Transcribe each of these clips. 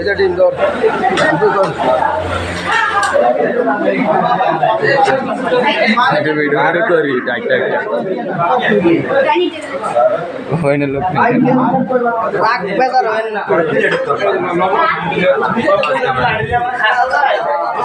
এটা ডিম দর একটা করি একটা হয় না লোক রাগ বেজার হয় না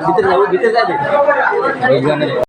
ভিতরে যাব ভিতরে যাবে